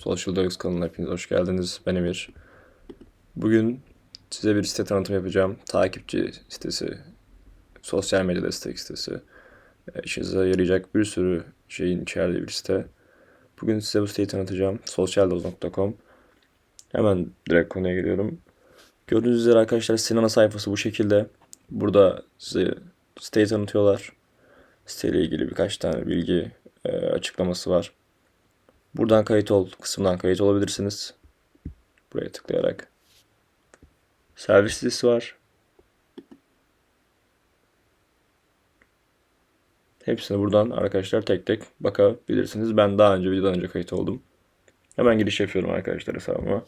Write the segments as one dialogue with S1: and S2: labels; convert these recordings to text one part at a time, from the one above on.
S1: Social Deluxe kanalına hepiniz hoş geldiniz. Ben Emir. Bugün size bir site tanıtım yapacağım. Takipçi sitesi, sosyal medya destek sitesi. E, İşinize yarayacak bir sürü şeyin içerdiği bir site. Bugün size bu siteyi tanıtacağım. Socialdoz.com Hemen direkt konuya geliyorum. Gördüğünüz üzere arkadaşlar sitenin ana sayfası bu şekilde. Burada size siteyi tanıtıyorlar. Siteyle ilgili birkaç tane bilgi e, açıklaması var. Buradan kayıt ol kısmından kayıt olabilirsiniz. Buraya tıklayarak. Servis listesi var. Hepsini buradan arkadaşlar tek tek bakabilirsiniz. Ben daha önce videodan önce kayıt oldum. Hemen giriş yapıyorum arkadaşlar hesabıma.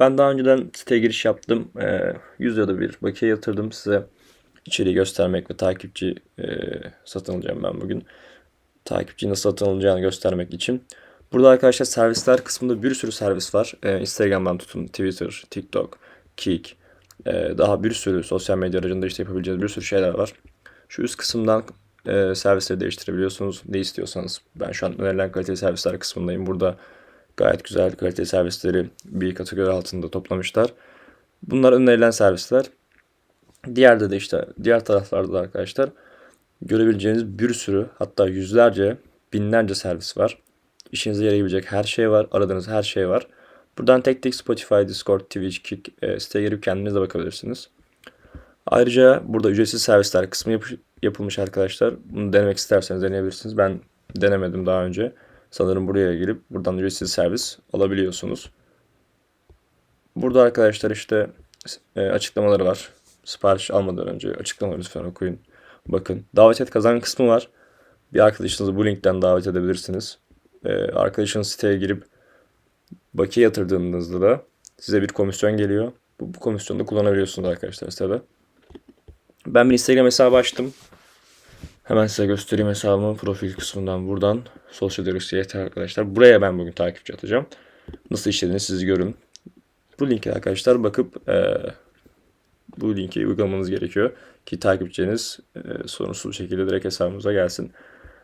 S1: Ben daha önceden siteye giriş yaptım. Ee, 100 lirada bir bakiye yatırdım size. içeriği göstermek ve takipçi e, satın alacağım ben bugün. Takipçi nasıl satın alınacağını göstermek için. Burada arkadaşlar servisler kısmında bir sürü servis var. Ee, Instagram'dan tutun Twitter, TikTok, Kik. e, daha bir sürü sosyal medya aracında işte yapabileceğiniz bir sürü şeyler var. Şu üst kısımdan e, servisleri değiştirebiliyorsunuz. Ne istiyorsanız. Ben şu an önerilen kaliteli servisler kısmındayım. Burada Gayet güzel kaliteli servisleri bir kategori altında toplamışlar. Bunlar önerilen servisler. Diğerde de işte diğer taraflarda da arkadaşlar görebileceğiniz bir sürü hatta yüzlerce binlerce servis var. İşinize yarayabilecek her şey var. Aradığınız her şey var. Buradan tek tek Spotify, Discord, Twitch, Kick e, siteye girip kendiniz de bakabilirsiniz. Ayrıca burada ücretsiz servisler kısmı yap- yapılmış arkadaşlar. Bunu denemek isterseniz deneyebilirsiniz. Ben denemedim daha önce. Sanırım buraya girip buradan ücretsiz servis alabiliyorsunuz. Burada arkadaşlar işte e, açıklamaları var. Sipariş almadan önce açıklamaları lütfen okuyun. Bakın. Davet et kazan kısmı var. Bir arkadaşınızı bu linkten davet edebilirsiniz. E, arkadaşınız siteye girip bakiye yatırdığınızda da size bir komisyon geliyor. Bu, bu komisyonu da kullanabiliyorsunuz arkadaşlar sitede. Ben bir Instagram hesabı açtım. Hemen size göstereyim hesabımı profil kısmından buradan. Sosyal Deluxe yeter arkadaşlar. Buraya ben bugün takipçi atacağım. Nasıl işlediğini siz görün. Bu linke arkadaşlar bakıp e, bu linki uygulamanız gerekiyor. Ki takipçiniz e, sorunsuz bir şekilde direkt hesabımıza gelsin.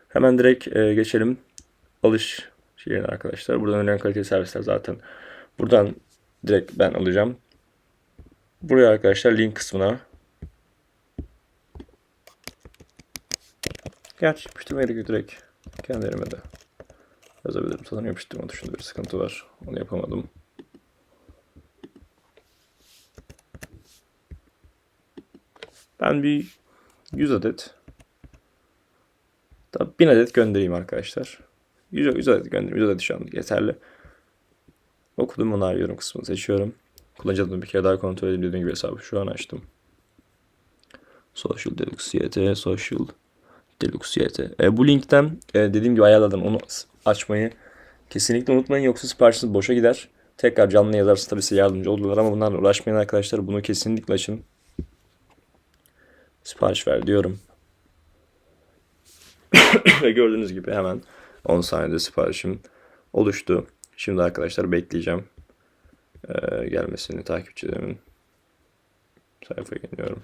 S1: Hemen direkt e, geçelim alış şeyine arkadaşlar. Buradan önemli kaliteli servisler zaten. Buradan direkt ben alacağım. Buraya arkadaşlar link kısmına Gerçi yapıştırmaya yok direkt. Kendi elime de yazabilirim. Sanırım yapıştırma tuşunda bir sıkıntı var. Onu yapamadım. Ben bir 100 adet da 1000 adet göndereyim arkadaşlar. 100, 100 adet göndereyim. 100 adet şu anlık yeterli. Okudum onaylıyorum kısmını seçiyorum. Kullanıcı adımı bir kere daha kontrol edeyim dediğim gibi hesabı şu an açtım. Social Deluxe YT, Social Deluxe YT. E, bu linkten e, dediğim gibi ayarladım onu açmayı kesinlikle unutmayın yoksa siparişiniz boşa gider. Tekrar canlı yazarsa tabii size yardımcı olurlar ama bunlarla uğraşmayın arkadaşlar. Bunu kesinlikle açın. Sipariş ver diyorum. Ve gördüğünüz gibi hemen 10 saniyede siparişim oluştu. Şimdi arkadaşlar bekleyeceğim. Ee, gelmesini takipçilerimin sayfaya geliyorum.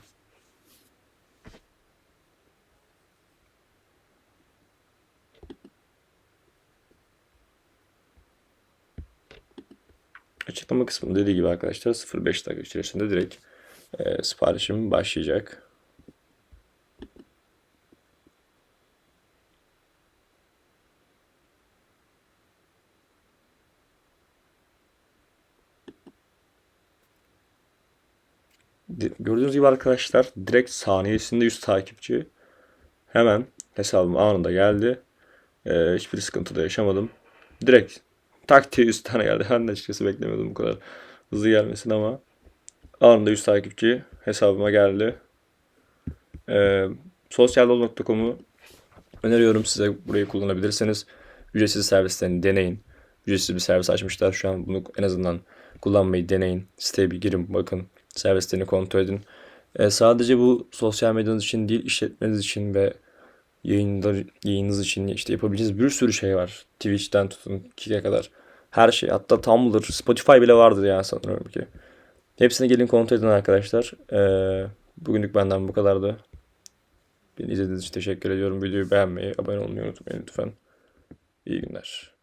S1: Açıklama kısmında dediği gibi arkadaşlar 0.5 dakika içerisinde direkt e, siparişim başlayacak. Gördüğünüz gibi arkadaşlar direkt saniyesinde 100 takipçi hemen hesabım anında geldi. Ee, hiçbir sıkıntı da yaşamadım. Direkt tak diye 100 tane geldi. Ben de açıkçası beklemiyordum bu kadar hızlı gelmesini ama anında 100 takipçi hesabıma geldi. Ee, Sosyaldoz.com'u öneriyorum size. Burayı kullanabilirsiniz. Ücretsiz servislerini deneyin. Ücretsiz bir servis açmışlar şu an. Bunu en azından kullanmayı deneyin. Siteye bir girin bakın. Servislerini kontrol edin. Ee, sadece bu sosyal medyanız için değil, işletmeniz için ve yayınlar, yayınınız için işte yapabileceğiniz bir sürü şey var. Twitch'ten tutun Kick'e kadar. Her şey. Hatta Tumblr, Spotify bile vardır yani sanıyorum ki. Hepsini gelin kontrol edin arkadaşlar. Ee, bugünlük benden bu kadardı. Beni izlediğiniz için teşekkür ediyorum. Videoyu beğenmeyi, abone olmayı unutmayın lütfen. İyi günler.